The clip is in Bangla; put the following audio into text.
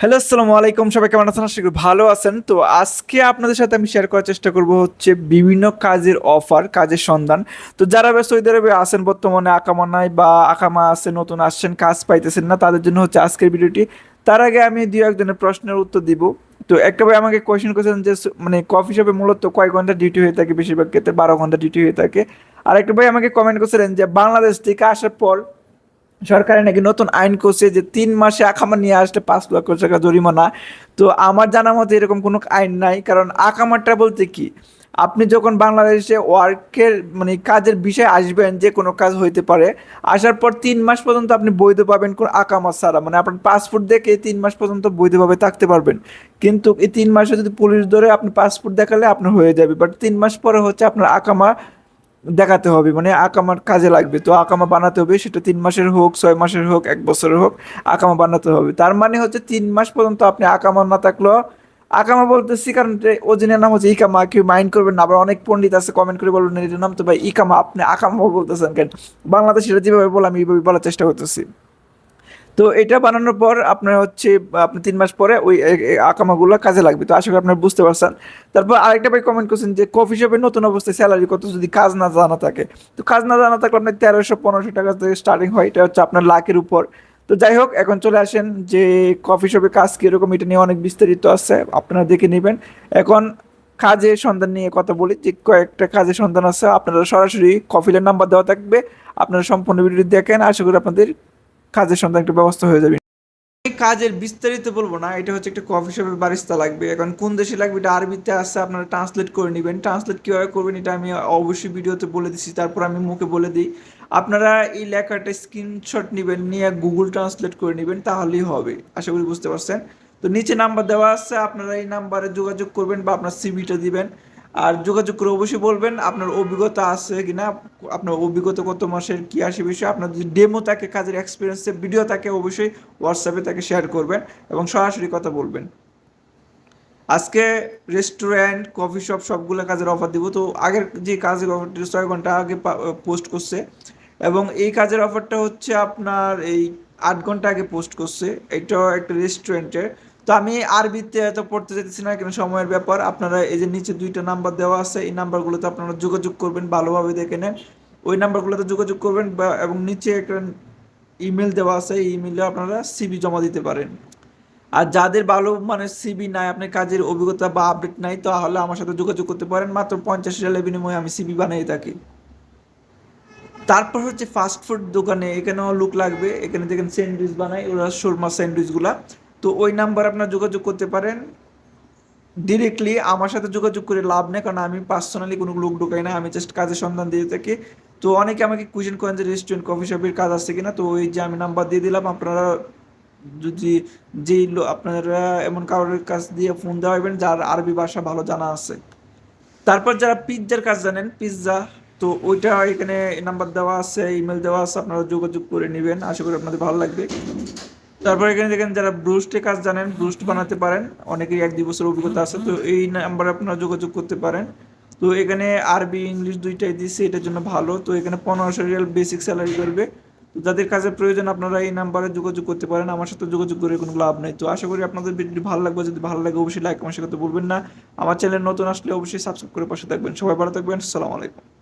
হ্যালো, আসসালামু আলাইকুম। সবাই কেমন আছেন? আশা করি ভালো আছেন। তো আজকে আপনাদের সাথে আমি শেয়ার করার চেষ্টা করব হচ্ছে বিভিন্ন কাজের অফার কাজের সন্ধান। তো যারা সৌদি আরবে আছেন, বর্তমানে আকামা নাই বা আকামা আছে, নতুন আসছেন, কাজ পাইতেছেন না, তাদের জন্য হচ্ছে আজকের ভিডিওটি। তার আগে আমি দুই একজনের প্রশ্নের উত্তর দিব। তো একটা ভাই আমাকে কোয়েশ্চেন করেছেন যে মানে কফি শপে মূলত কয় ঘণ্টা ডিউটি হয়ে থাকে? বেশিরভাগ ক্ষেত্রে বারো ঘণ্টা ডিউটি হয়ে থাকে। আর একটা ভাই আমাকে কমেন্ট করেছিলেন যে, বাংলাদেশ থেকে আসার পর সরকারে নাকি নতুন আইন করছে যে তিন মাসে আকামা নিয়ে আসলে পাঁচ লক্ষ টাকা জরিমানা। তো আমার জানা মতে এরকম কোনো আইন নাই, কারণ আকামাটা বলতে কি, আপনি যখন বাংলাদেশে ওয়ার্কের মানে কাজের বিষয়ে আসবেন, যে কোনো কাজ হইতে পারে, আসার পর তিন মাস পর্যন্ত আপনি বৈধ পাবেন কোন আকামা ছাড়া। মানে আপনার পাসপোর্ট দেখে তিন মাস পর্যন্ত বৈধভাবে থাকতে পারবেন। কিন্তু এই তিন মাসে যদি পুলিশ ধরে আপনি পাসপোর্ট দেখালে আপনার হয়ে যাবে, বাট তিন মাস পরে হচ্ছে আপনার আকামা দেখাতে হবে মানে আকামার কাজে লাগবে। তো আকামা বানাতে হবে, সেটা তিন মাসের হোক, ছয় মাসের হোক, এক বছরের হোক আকামা বানাতে হবে। তার মানে হচ্ছে তিন মাস পর্যন্ত আপনি আকামা না থাকলেও আকামা বলতেছি কারণ ওজনের নাম হচ্ছে ইকামা, কেউ মাইন্ড করবেন না। আবার অনেক পণ্ডিত আছে কমেন্ট করে বলবেন এটার নাম তো ভাই ইকামা, আপনি আকামা বলতেছেন কেন? বাংলাদেশিরা যেভাবে বলে, আমি এইভাবে বলার চেষ্টা করতেছি। তো এটা বানানোর পর আপনার হচ্ছে, আপনি তিন মাস পরে ওই আকামাগুলো কাজে লাগবে। তো আশা করি আপনারা বুঝতে পারছেন। তারপর আরেকটা ভাই কমেন্ট করছেন যে কফি শপে নতুন অবস্থায় স্যালারি কত যদি কাজ না জানা থাকে? তো কাজ না জানা থাকলে আপনার তেরোশো, পনেরোশো টাকা থেকে স্টার্টিং হয়। এটা হচ্ছে আপনার লাখের উপর। তো যাই হোক, এখন চলে আসেন যে কফি শপে কাজ কীরকম, এটা নিয়ে অনেক বিস্তারিত আছে, আপনারা দেখে নেবেন। এখন কাজের সন্ধান নিয়ে কথা বলি, যে কয়েকটা কাজের সন্ধান আছে। আপনারা সরাসরি কফিলের নাম্বার দেওয়া থাকবে। আপনারা সম্পূর্ণ ভিডিও দেখেন। আশা করি আপনাদের কাজের সন্ধান একটা ব্যবস্থা হয়ে যাবে। কাজের বিস্তারিত বলব না, এটা হচ্ছে একটা কফি শপের বারিস্তা লাগবে। এখন কোন দেশে লাগবে এটা আরবিতে আছে, আপনারা ট্রান্সলেট করে নেবেন। ট্রান্সলেট কীভাবে করবেন এটা আমি অবশ্যই ভিডিওতে বলে দিচ্ছি তারপর আমি মুখে বলে দিই। আপনারা এই লেখাটা স্ক্রিনশট নেবেন, নিয়ে গুগল ট্রান্সলেট করে নেবেন, তাহলেই হবে। আশা করি বুঝতে পারছেন। তো নিচে নাম্বার দেওয়া আছে, আপনারা এই নাম্বারে যোগাযোগ করবেন বা আপনার সিভিটা দিবেন। আর যোগাযোগ করে অবশ্যই বলবেন, আপনার অভিজ্ঞতা আছে কিনা, আপনার অভিজ্ঞতা কত মাসের, কি আসে বিষয়, আপনার যদি ডেমো থাকে, কাজের এক্সপিরিয়েন্সের ভিডিও থাকে, অবশ্যই হোয়াটসঅ্যাপে তাকে শেয়ার করবেন এবং সরাসরি কথা বলবেন। আজকে রেস্টুরেন্ট কফি শপ সবগুলো কাজের অফার দিব। তো আগের যে কাজের অফারটি ছয় ঘণ্টা আগে পোস্ট করছে। এবং এই কাজের অফারটা হচ্ছে আপনার এই আট ঘণ্টা আগে পোস্ট করছে। এটাও একটা রেস্টুরেন্টের তো আমি আরবিতে এত পড়তে যেতেছি না কেন সময়ের ব্যাপার। আপনারা এই যে নিচে দুইটা নাম্বার দেওয়া আছে, এই নাম্বারগুলোতে আপনারা যোগাযোগ করবেন, ভালোভাবে দেখে নেন। ওই নাম্বারগুলোতে যোগাযোগ করবেন বা, এবং নিচে একটা ইমেল দেওয়া আছে, এই ইমেলে আপনারা সিবি জমা দিতে পারেন। আর যাদের ভালো মানে সিবি নাই, আপনার কাজের অভিজ্ঞতা বা আপডেট নাই, তাহলে আমার সাথে যোগাযোগ করতে পারেন। মাত্র পঞ্চাশ রিয়ালের বিনিময়ে আমি সিবি বানিয়ে থাকি। তারপর হচ্ছে ফাস্ট ফুড দোকানে, এখানেও লুক লাগবে। এখানে দেখেন স্যান্ডউইচ বানায় ওরা শোরমা স্যান্ডউইচগুলা তো ওই নাম্বার আপনার যোগাযোগ করতে পারেন। ডিরেক্টলি আমার সাথে যোগাযোগ করে লাভ নেই, কারণ আমি পার্সোনালি কোনো লোক ঢোকাই না, আমি জাস্ট কাজের সন্ধান দিয়ে থাকি। তো অনেকে আমাকে কোয়েশ্চেন করেন যে রেস্টুরেন্ট কফি শপের কাজ আছে কিনা? তো ওই যে আমি নাম্বার দিয়ে দিলাম, আপনারা যদি লো- আপনারা এমন কারোর কাছ দিয়ে ফোন দেওয়া হবেন যার আরবি ভাষা ভালো জানা আছে। তারপর যারা পিৎজার কাজ জানেন পিৎজা তো ওইটা এখানে নাম্বার দেওয়া আছে ইমেল দেওয়া আছে, আপনারা যোগাযোগ করে নেবেন। আশা করি আপনাদের ভালো লাগবে। তারপর এখানে দেখেন যারা ব্রুস্টে কাজ জানেন ব্রুস্ট বানাতে পারেন। অনেকেই এক দুই বছর অভিজ্ঞতা আছে, তো এই নাম্বারে আপনারা যোগাযোগ করতে পারেন। তো এখানে আরবি, ইংলিশ দুইটাই দিচ্ছে এটার জন্য ভালো। তো এখানে পনেরোশো রিয়াল বেসিক স্যালারি করবে। তো যাদের কাজের প্রয়োজন, আপনারা এই নাম্বারে যোগাযোগ করতে পারেন। আমার সাথে যোগাযোগ করে কোনো লাভ নেই। তো আশা করি আপনাদের ভিডিওটি ভালো লাগবে। যদি ভালো লাগে, অবশ্যই লাইক কমেন্ট সাথে বলবেন না। আমার চ্যানেল নতুন আসলে অবশ্যই সাবস্ক্রাইব করে পাশে থাকবেন। সবাই ভালো থাকবেন। আসসালামু আলাইকুম।